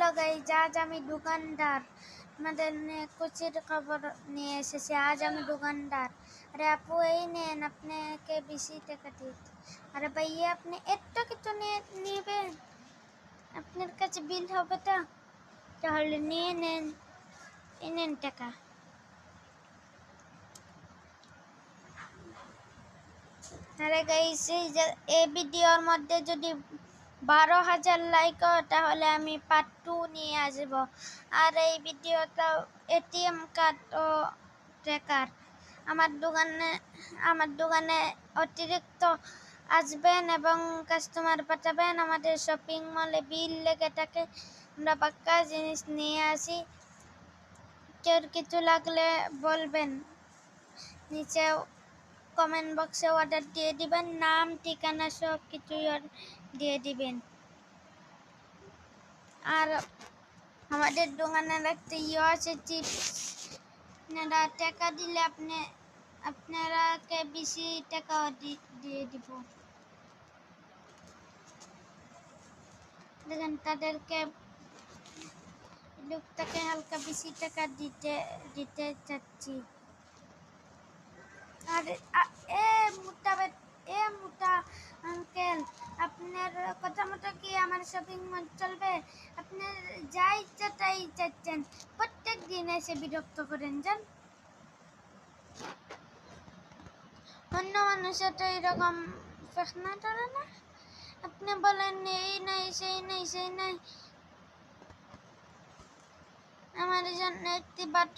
Hello guys আজ আমি দোকানদার। আমাদের কুচির খবর নিয়ে এসেছি, আজ আমি দোকানদার। আরে আপু, এই নেন আপনাকে বেশি টাকা দিতে? আরে ভাইয়া, আপনি এত কিছু নেবেন। আপনার কাছে বিল হবে তো? তাহলে নিয়ে নেন, এই নেন টাকা। আরে যে, এই ভিডিওর মধ্যে যদি বারো হাজার লাইক তাহলে আমি পার্ট টু নিয়ে আসব। আর এই ভিডিওটা এটিএম কার্ড ও ট্র্যাকার আমার দোকানে আমার দোকানে অতিরিক্ত আসবেন এবং কাস্টমার পাঠাবেন। আমাদের শপিং মলে বিল লেগে থাকে। আমরা পাক্কা জিনিস নিয়ে আসি। কেউ কিছু লাগলে বলবেন। নিচে কমেন্ট বক্সে অর্ডার দিয়ে দিবেন, নাম, ঠিকানা সব কিছুই দিয়ে দিবেন। আর আমাদের দোকানের একটা ইয়ে আছে চিপস আপনারা টাকা দিলে আপনি আপনারাকে বেশি টাকা দিয়ে দিব। দেখেন তাদেরকে লোকটাকে হালকা বেশি টাকা দিতে দিতে চাচ্ছি। আর এ এ আঙ্কেল, আপনার কথা মতো কি আমার শপিং মল চলবে? আপনার যা ইচ্ছা তাই চাচ্ছেন। প্রত্যেক দিন এসে বিরক্ত করেন যান অন্য মানুষের তো এরকম না। আপনি বলেন, এই নাই, সেই নাই সেই নাই। আমার জন্য একটি বাথরুম